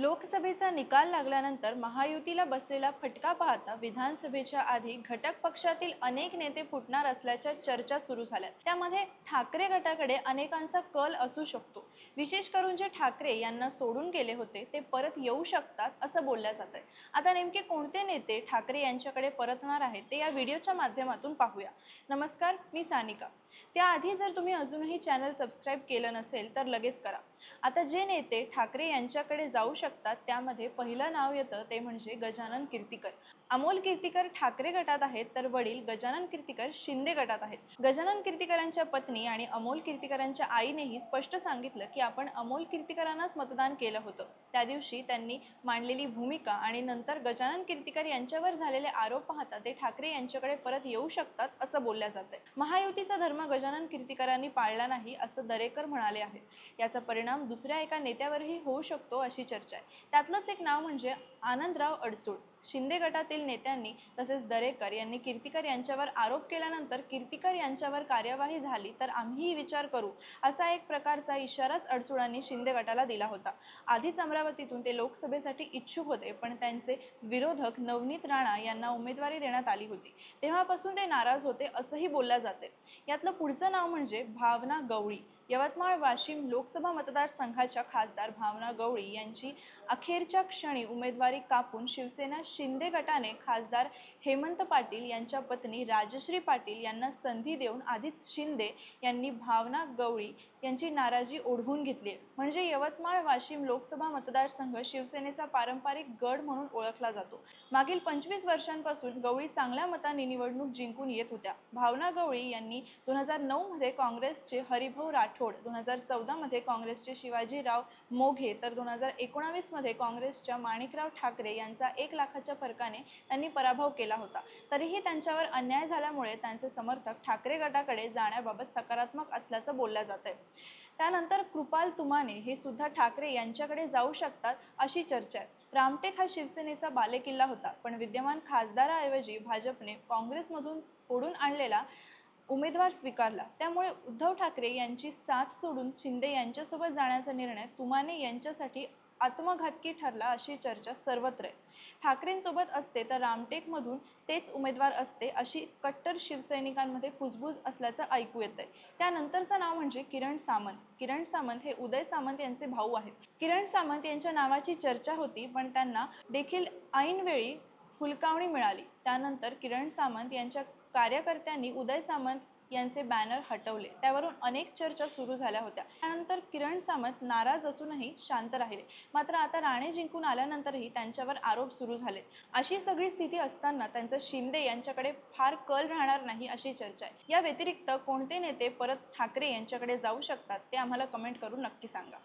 लोकसभेचा निकाल लागल्यानंतर महायुतीला बसलेला फटका पाहता विधानसभेच्या आधी घटक पक्षातील अनेक नेते फुटणार असल्याच्या चर्चा सुरू झाल्या त्यामध्ये ठाकरे गटाकडे अनेकांचा कल असू शकतो. विशेष करून जे ठाकरे यांना सोडून गेले होते ते परत येऊ शकतात असं बोलल्या जात आहे आता नेमके कोणते नेते ठाकरे यांच्याकडे परतणार आहेत ते या व्हिडिओच्या माध्यमातून पाहूया. नमस्कार मी सानिका. त्याआधी जर तुम्ही अजूनही चॅनल सबस्क्राईब केलं नसेल तर लगेच करा. आता जे नेते ठाकरे यांच्याकडे जाऊ शकतात त्यामध्ये पहिलं नाव येतं ते म्हणजे गजानन कीर्तिकर. अमोल कीर्तीकर ठाकरे गटात आहेत तर वडील गजानन कीर्तिकर शिंदे गटात आहेत. गजानन कीर्तिकरांच्या पत्नी आणि अमोल कीर्तीकरांच्या आईनेही स्पष्ट सांगितलं की आपण अमोल कीर्तिकरांनाच मतदान केलं होतं. त्या दिवशी त्यांनी मांडलेली भूमिका आणि नंतर गजानन कीर्तिकर यांच्यावर झालेले आरोप पाहता ते ठाकरे यांच्याकडे परत येऊ शकतात असं बोलल्या जाते महायुतीचा धर्म गजानन कीर्तिकरांनी पाळला नाही असं दरेकर म्हणाले आहेत. याचा परिणाम दुसऱ्या एका नेत्यावरही होऊ शकतो अशी चर्चा आहे. त्यातलंच एक नाव म्हणजे आनंदराव अडसूळ. शिंदे गटातील नेत्यांनी तसेच दरेकर यांनी कीर्तिकर यांच्यावर आरोप केल्यानंतर कीर्तिकर यांच्यावर कार्यवाही झाली तर आम्हीही विचार करू असा एक प्रकारचा इशाराच अडसुळांनी शिंदे गटाला दिला होता. आधीच अमरावतीतून ते लोकसभेसाठी इच्छुक होते पण त्यांचे विरोधक नवनीत राणा यांना उमेदवारी देण्यात आली होती. तेव्हापासून ते नाराज होते असंही बोलल्या जाते. यातलं पुढचं नाव म्हणजे भावना गवळी. यवतमाळ वाशिम लोकसभा मतदारसंघाच्या खासदार भावना गवळी यांची अखेरच्या क्षणी उमेदवारी कापून शिवसेना शिंदे गटाने खासदार हेमंत पाटील यांच्या पत्नी राजश्री पाटील यांना संधी देऊन आधीच शिंदे यांनी भावना गवळी यांची नाराजी ओढवून घेतली. म्हणजे यवतमाळ वाशिम लोकसभा मतदारसंघ शिवसेनेचा पारंपरिक गड म्हणून ओळखला जातो. मागील पंचवीस वर्षांपासून गवळी चांगल्या मताने निवडणूक जिंकून येत होत्या. भावना गवळी यांनी दोन हजार नऊमध्ये काँग्रेसचे हरिभाऊ राठोड दोन हजार चौदामध्ये काँग्रेसचे शिवाजीराव मोघे तर दोन हजार एकोणावीसमध्ये काँग्रेसच्या माणिकराव ठाकरे यांचा एक लाखाच्या फरकाने त्यांनी पराभव केला होता. तरीही त्यांच्यावर अन्याय झाल्यामुळे त्यांचे समर्थक ठाकरे गटाकडे जाण्याबाबत सकारात्मक असल्याचं बोललं जात आहे त्यानंतर कृपाल तुमाने हे सुद्धा ठाकरे यांच्याकडे जाऊ शकतात अशी चर्चा आहे. रामटेक हा शिवसेनेचा बालेकिल्ला होता पण विद्यमान खासदाराऐवजी भाजपने काँग्रेसमधून ओढून आणलेला उमेदवार स्वीकारला. त्यामुळे उद्धव ठाकरे यांची साथ सोडून शिंदे यांच्यासोबत जाण्याचा निर्णय तुमाने यांच्यासाठी आत्मघातकी ठरला अशी चर्चा सर्वत्र आहे. ठाकरेंसोबत असते तर रामटेकमधून तेच उमेदवार असते अशी कट्टर शिवसैनिकांमध्ये कुजबूज असल्याचं ऐकू येतंय त्यानंतरचं नाव म्हणजे किरण सामंत. किरण सामंत हे उदय सामंत यांचे भाऊ आहेत. किरण सामंत यांच्या नावाची चर्चा होती पण त्यांना देखील ऐनवेळी हुलकावणी मिळाली. त्यानंतर किरण सामंत यांच्या कार्यकर्त्यांनी उदय सामंत यांचे बॅनर हटवले. त्यावरून अनेक चर्चा सुरू झाल्या होत्या. त्यानंतर किरण सामंत नाराज असूनही शांत राहिले. मात्र आता राणे जिंकून आल्यानंतरही त्यांच्यावर आरोप सुरू झाले अशी सगळी स्थिती असताना त्यांचा शिंदे यांच्याकडे फार कल राहणार नाही अशी चर्चा आहे. या व्यतिरिक्त कोणते नेते परत ठाकरे यांच्याकडे जाऊ शकतात ते आम्हाला कमेंट करून नक्की सांगा.